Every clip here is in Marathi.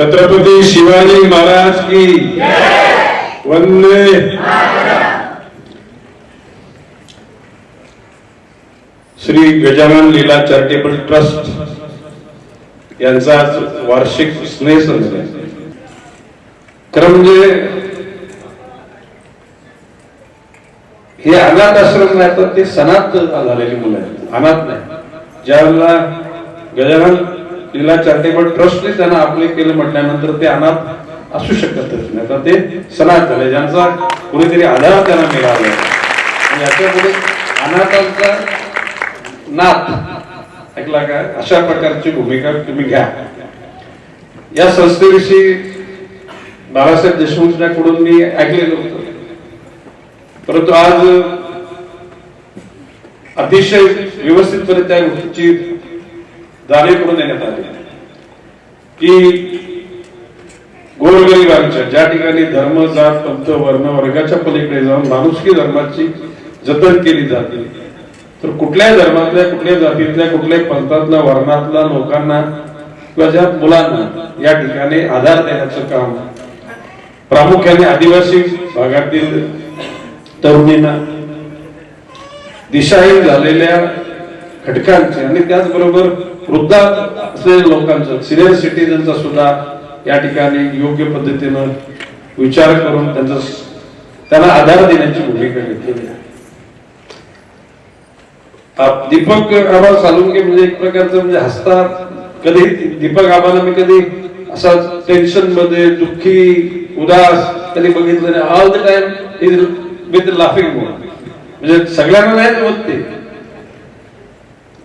छत्रपती शिवाजी महाराज की वंदे श्री गजानन लीला चॅरिटेबल ट्रस्ट यांचा वार्षिक स्नेह खरं म्हणजे हे अनाथ आश्रम नाही तर ते सनात झालेली मुलं आहेत. अनाथ नाही. ज्याला गजानन तिला चॅरिटेबल ट्रस्टने त्यांना आपले केलं म्हटल्यानंतर ते अनाथ असू शकतच नाही. तर ते सनात झाले. ज्यांचा कुणीतरी आधार त्यांना मिळाला. आणि याच्यापुढे अनाथांचा नाथ ऐकला का? अशा प्रकारची भूमिका तुम्ही घ्या. या संस्थेविषयी बाळासाहेब देशमुखकडून मी ऐकलेलं होतं. परंतु आज अतिशय व्यवस्थितपणे त्या गोष्टीची जाणीव करून देण्यात आली. की गोरगरिबांच्या ज्या ठिकाणी धर्म जात पंथ वर्ण वर्गाच्या पलीकडे जाऊन माणुसकी धर्माची जतन केली जाते तर कुठल्याही धर्मातल्या कुठल्या जातीतल्या कुठल्याही पंथातल्या वर्णातल्या लोकांना किंवा ज्या मुलांना या ठिकाणी आधार देण्याचं काम प्रामुख्याने आदिवासी भागातील तरुणींना दिशाहीन झालेल्या घटकांचे आणि त्याचबरोबर वृद्ध असलेल्या लोकांचं सिनियर सिटीजनचा सुद्धा या ठिकाणी योग्य पद्धतीनं विचार करून त्यांचा त्यांना आधार देण्याची भूमिका घेतलेली आहे. दीपक आबा सालुंगे म्हणजे एक प्रकारचं म्हणजे हसतात. कधी दीपक आबाला मी कधी असा टेन्शनमध्ये दुःखी उदास कधी बघितलं नाही. All the time is with laughing म्हणजे सगळ्यांना नाही होत ते.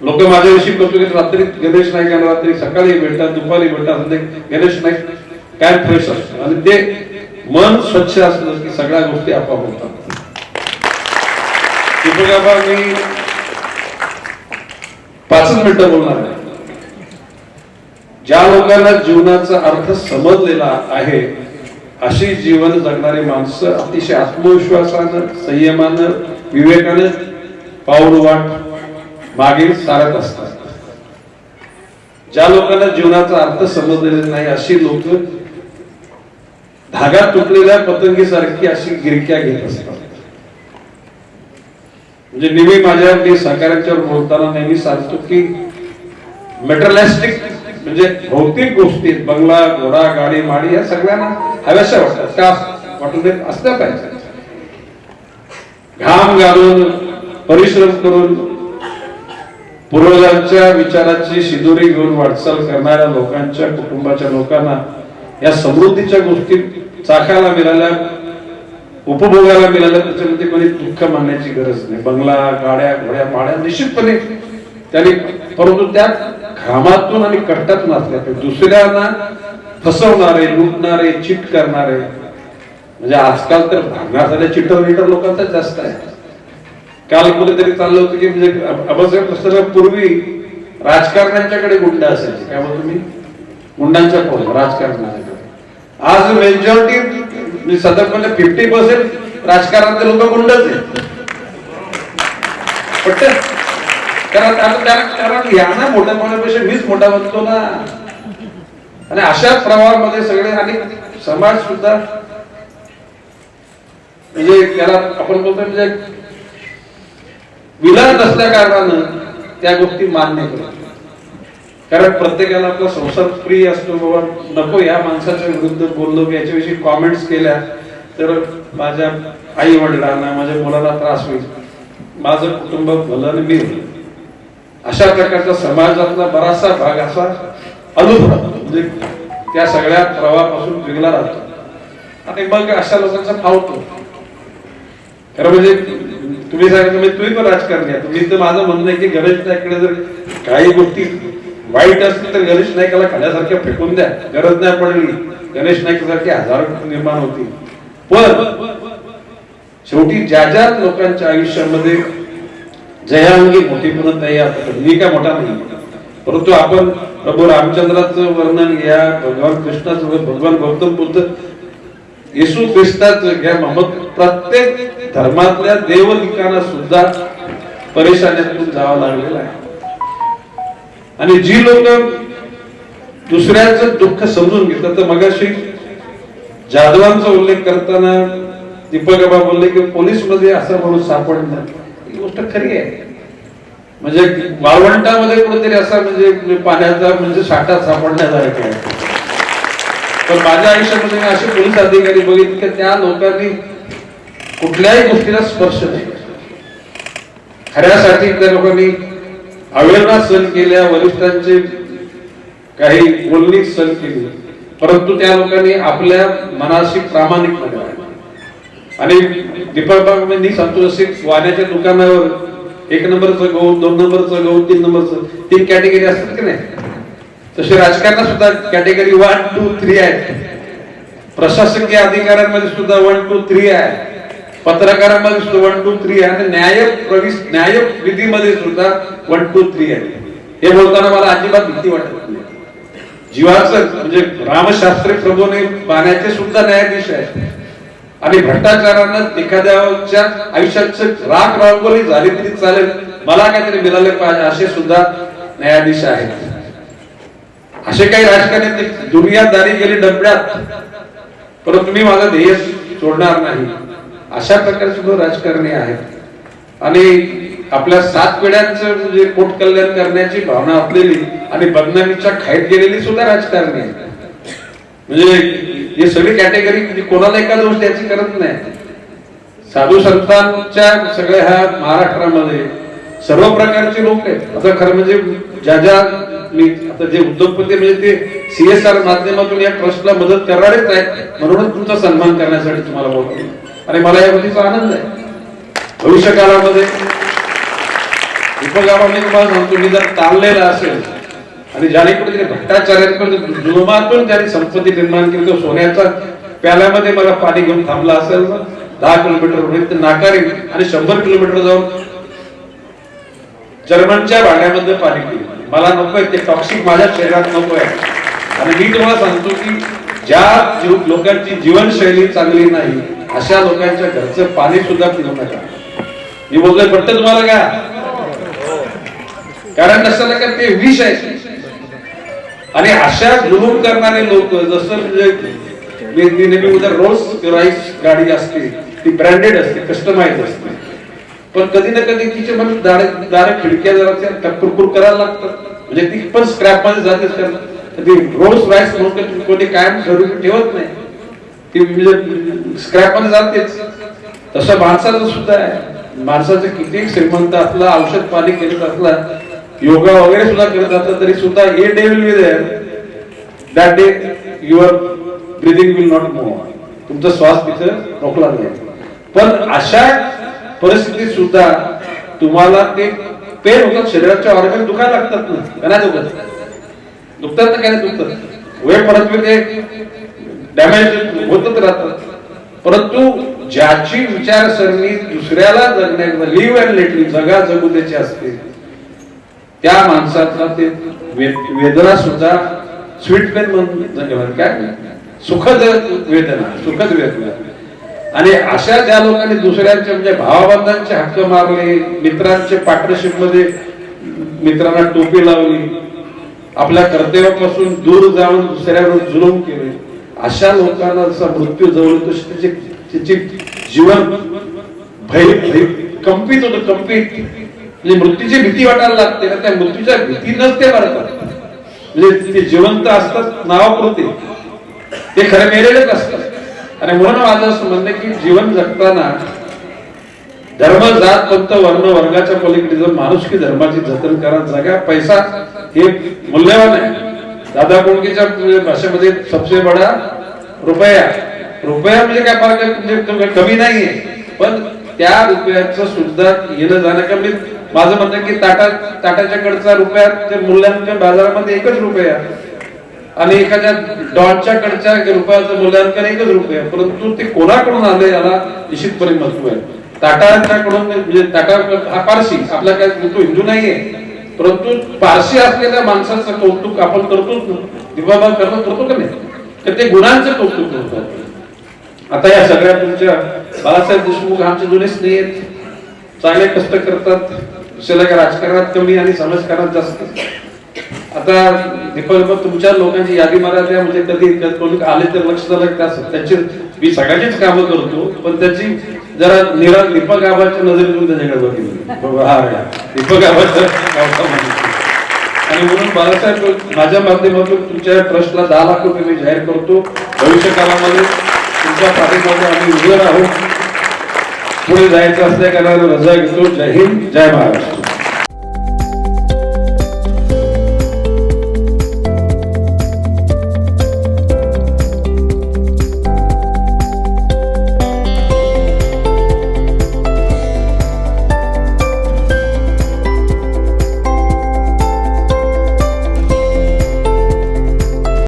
लोक माझ्याविषयी कौतुक रात्री गणेश नाईक यांना रात्री सकाळी भेटतात दुपारी भेटतात संध्याकाळी गणेश नाईक काय फ्रेश असतो? आणि ते मन स्वच्छ असलं की सगळ्या गोष्टी आपोआप होतात. मी पाचच मिनिटं बोलणार नाही ज्या लोकांना जीवनाचा अर्थ समजलेला आहे अशी जीवन जगणारी माणसं अतिशय आत्मविश्वासानं संयमानं विवेकानं पाऊल वाट मागे सारत असतात. ज्या लोकांना जीवनाचा अर्थ समजलेला नाही अशी लोक धागा तुटलेल्या पतंगीसारखी अशी गिरक्या घेत असतात. म्हणजे नेहमी माझ्या मी सहकार्यांच्यावर बोलताना नेहमी सांगतो की मेटरलॅस्टिक म्हणजे भौतिक गोष्टी बंगला घोडा गाडी माडी या सगळ्यांना हव्याशा वाटतात. का वाटून देत असल्या पाहिजे. घाम घालून परिश्रम करून पूर्वजांच्या विचाराची शिदोरी घेऊन वाटचाल करणाऱ्या लोकांच्या कुटुंबाच्या लोकांना या समृद्धीच्या गोष्टी चाखायला मिळाल्या उपभोगायला मिळाल्या त्याच्यामध्ये कोणी दुःख मानण्याची गरज नाही. बंगला गाड्या घोड्या माड्या निश्चितपणे त्याने परंतु त्या घामातून आणि कष्टातून असल्या दुसऱ्यांना फसवणारे लुटणारे चिट करणारे म्हणजे आजकाल तर भांडणार झाल्या चिटर विटर लोकांचा जास्त आहे. काल कुठेतरी चाललं होतं की म्हणजे आबासाहेब पुस्तकात पूर्वी राजकारण्यांच्याकडे गुंड असायचे? काय म्हणतो तुम्ही गुंडांच्या पोहोच राजकारणाच्याकडे. आज मेजॉरिटी म्हणजे फिफ्टी पर्सेंट राजकारणातले लोक गुंडच आहेत. कारण कारण यांना मोठ्या होण्यापेक्षा मीच मोठा बनतो ना. आणि अशा प्रवाहामध्ये सगळे आणि समाज सुद्धा म्हणजे त्याला आपण बोलतो म्हणजे विलास नसल्या कारणानं त्या गोष्टी मान्य करतो कारण प्रत्येकाला आपला संसार प्रिय असतो बाबा नको या माणसाच्या विरुद्ध बोललो की याच्याविषयी कॉमेंट्स केल्या तर माझ्या आई वडिलांना माझ्या मुलाला त्रास होईल. माझं कुटुंब भलं मी अशा प्रकारचा समाजातला बराचसा भाग असा अनुभव राहतो. म्हणजे त्या सगळ्या प्रवाहापासून वेगळा राहतो. आणि मग अशा लोकांचा फावतो खरं म्हणजे तुम्ही सांगितलं म्हणजे तुम्ही पण राजकारणी आहे तुम्ही तर माझं म्हणणं आहे की गणेश नाईकडे जर काही गोष्टी वाईट असतील तर गणेश नाईकाला खाण्यासारख्या फेकून द्या. गरज नाही पडली. गणेश नाईकासारखे हजारो निर्माण होतील. पण शेवटी ज्या ज्या लोकांच्या आयुष्यामध्ये जयाअंगी मोठी पण तयार मी काय मोठा नाही. परंतु आपण प्रभू रामचंद्राचं वर्णन घ्या भगवान कृष्णाचं भगवान गौतम बुद्ध येशू ख्रिस्ताचं घ्या मग प्रत्येक धर्मातल्या देवलिकांना सुद्धा परेशान्यातून जावं लागलेलं आहे. आणि जी लोक दुसऱ्याचं दुःख समजून घेतलं तर मगाशी जाधवांचा उल्लेख करताना दीपक बाबा बोलले की पोलीसमध्ये असा माणूस सापडणार ही गोष्ट खरी आहे. म्हणजे वाळवंटामध्ये कुठेतरी असा म्हणजे पाण्याचा म्हणजे साठा सापडण्यासारखा आहे. पण माझ्या आयुष्यामध्ये मी असे पोलीस अधिकारी बघितले की त्या लोकांनी कुठल्याही गोष्टीला स्पर्श नाही खऱ्यासाठी त्या लोकांनी अवेअरनेस सण केल्या वरिष्ठांचे काही बोलणी सण केली. परंतु त्या लोकांनी आपल्या मनाशी प्रामाणिकपणे आणि दीपकबाबांनी सांगतो जसे वाण्याच्या दुकानावर एक नंबरचं गहू दोन नंबरचं गहू तीन नंबरचं तीन कॅटेगरी असतात की नाही? तसे राजकारणात सुद्धा कॅटेगरी वन टू थ्री आहेत. प्रशासकीय अधिकाऱ्यांमध्ये सुद्धा वन टू थ्री आहे. पत्रकारांमध्ये सुद्धा वन टू थ्री आहे. आणि न्याय प्रवेश न्याय विधीमध्ये सुद्धा वन टू थ्री आहे. हे बोलताना मला अजिबात भीती वाटत नाही. जीवाचं म्हणजे रामशास्त्री प्रभूने पाण्याचे सुद्धा न्यायाधीश आहेत. आणि भ्रष्टाचारानं एखाद्याच्या आयुष्याचं राख रांगोळी झाली तरी चालेल. मला काहीतरी मिळाले पाहिजे असे सुद्धा न्यायाधीश आहेत. असे काही राजकारणी दुनियादारी गेली डबड्यात. परंतु मी माझं ध्येय सोडणार नाही. अशा प्रकारचे सुद्धा राजकारणी आहेत. आणि आपल्या सात पिढ्यांचं म्हणजे पोट कल्याण करण्याची भावना असलेली आणि बदनामीच्या खाईत गेलेली सुद्धा राजकारणी आहेत. म्हणजे हे सगळी कॅटेगरी म्हणजे कोणाला एका दोष द्यायची करत नाही. साधू संतांच्या सगळ्या ह्या महाराष्ट्रामध्ये सर्व प्रकारचे लोक आहेत. आता खरं म्हणजे ज्या ज्या मी आता जे उद्योगपती म्हणजे ते सीएसआर माध्यमातून या ट्रस्टला मदत करणारेच आहेत. म्हणूनच तुमचा सन्मान करण्यासाठी तुम्हाला बोलतो आणि मला या गोष्टीचा आनंद आहे. भविष्य काळामध्ये उपगावाने तुम्हाला सांगतो मी जर ताणलेला असेल आणि ज्याने कुठेतरी जुलमातून त्याने संपत्ती निर्माण केली तो सोन्याचा प्याल्यामध्ये मला पाणी घेऊन थांबला असेल दहा किलोमीटर होईल आणि शंभर किलोमीटर जाऊन जर्मनच्या भागामध्ये पाणी पिईल मला नकोय ते टॉक्सिक माझ्या शरीरात नको आहे आणि मी तुम्हाला सांगतो की ज्या जीव- लोकांची जीवनशैली चांगली नाही अशा लोकांच्या घरचं पाणी सुद्धा पिऊ नका. मी बोलतोय पटत तुम्हाला का? कारण नसताना का ते विष आहे. आणि अशा जुलूम करणारे लोक जसं म्हणजे मी नेहमी उद्या रोज राईस गाडी असते ती ब्रँडेड असते कस्टमाइज असते. पण कधी ना कधी तिचे मन दार दार खिडक्या जरा कुरकुर करायला लागतात. म्हणजे ती पण स्क्रॅपमध्ये जातेच कारण ती रोज राईस म्हणून कोणी कायम घरी ठेवत नाही. ती म्हणजे स्क्रॅपमध्ये जातेच. तसं माणसाचं सुद्धा आहे. माणसाचं किती श्रीमंत असला औषध पाणी करत असला योगा वगैरे सुद्धा करत असला तरी सुद्धा हे day will be that day your breathing will not move तुमचा श्वास तिथं रोखला जाईल पण अशा परिस्थितीत सुद्धा तुम्हाला ते पेन होतात शरीराच्या ऑर्गन दुखायला लागतात ना. नाही दुखत. दुखतात ना काय नाही दुखतात वेळ परत ते डॅमेज होतच राहतात. परंतु ज्याची विचारसरणी दुसऱ्याला जगण्या लिव्ह अँड लेटली जगा जगू त्याची असते त्या माणसाचा ते वेदना सुद्धा स्वीट पेन म्हणून काय? सुखद वेदना सुखद वेदना. आणि अशा ज्या लोकांनी दुसऱ्यांच्या म्हणजे भावाबंधांचे हक्क मारले मित्रांचे पार्टनरशिपमध्ये मित्रांना टोपी लावली आपल्या कर्तव्यापासून दूर जाऊन दुसऱ्यावर जुलूम केले अशा लोकांना जसा मृत्यू जवळ येतो त्याचे जीवन भय भय कंपित होत कंपित. म्हणजे मृत्यूची भीती वाटायला लागते ना त्या मृत्यूच्या भीती नसते मरतात. म्हणजे ते जिवंत असतात नावापुरते. ते खरे मेलेलेच असतात. आणि म्हणून माझं असं म्हणणं की जीवन जगताना धर्म जात पंत वर्ण वर्गाच्या पलीकडे जर माणुसकी धर्माची जतन करा जगा पैसा हे मूल्यवान आहे. दादा कोणकीच्या भाषेमध्ये सबसे बडा रुपया. रुपया म्हणजे काय? फार म्हणजे कमी नाहीये. पण त्या रुपयाचं सुद्धा येणं जाणं कमी माझं म्हणणं की ताटा ताटाच्या कडचा रुपयाचे मूल्यांकन बाजारामध्ये एकच रुपया. आणि एखाद्या डॉटच्या कडच्या रुपयाचं मूल्यांकन एकच रुपये आहे. परंतु ते कोणाकडून आले याला निश्चितपणे महत्त्व आहे. टाटांच्याकडून म्हणजे टाटा हा पारशी आपला काय तो हिंदू नाहीये. परंतु पारशी असलेल्या माणसाचं कौतुक आपण करतोच दिवाबा करणं करतो का नाही? तर ते गुणांचं कौतुक करतात. आता या सगळ्या तुमच्या बाळासाहेब देशमुख आमचे जुने स्नेह आहेत. चांगले कष्ट करतात. दुसऱ्याला राजकारणात कमी आणि समाजकारणात जास्त. आता दीपक मग तुमच्या लोकांची यादी मला द्या म्हणजे कधी कोणी आले तर लक्ष झालं का? असं त्यांची मी सगळ्यांचीच कामं करतो पण त्याची जरा निरा दीपक आबाच्या नजरेतून त्याच्याकडे बघितली. हा दीपक आबाच्या आणि म्हणून बाळासाहेब माझ्या माध्यमातून तुमच्या ट्रस्टला दहा लाख रुपये मी जाहीर करतो. भविष्य काळामध्ये तुमच्या पाठीमागे आम्ही उभे राहू. पुढे जायचं असल्या कारणाने रजा घेतो. जय हिंद जय महाराष्ट्र.